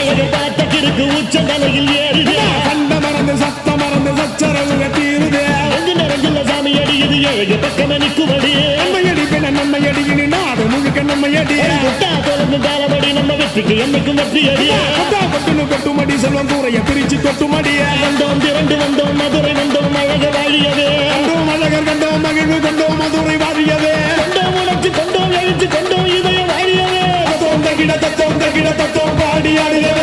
கயிறு காட்ட கிருக்கு உச்ச தலையில் ஏறுது. கண்ட மறந்து சத்த மறந்து சச்சரவுக தீருது. நெஞ்சு நிறைஞ்சுள்ள சாமி அடியுது ஏழு பக்கம் நிற்குபடி நம்மை அடிப்பின நம்மை அடியினி நாடு முழுக்க நம்மை அடி முட்டா தொடர்ந்து தாளபடி நம்ம வெற்றிக்கு என்னைக்கும் வெற்றி அடி கொட்டுமடி செல்வம் கூறைய பிரிச்சு கொட்டுமடிய வந்தோம் திரண்டு வந்தோம் பக்கம் பாடி அடிய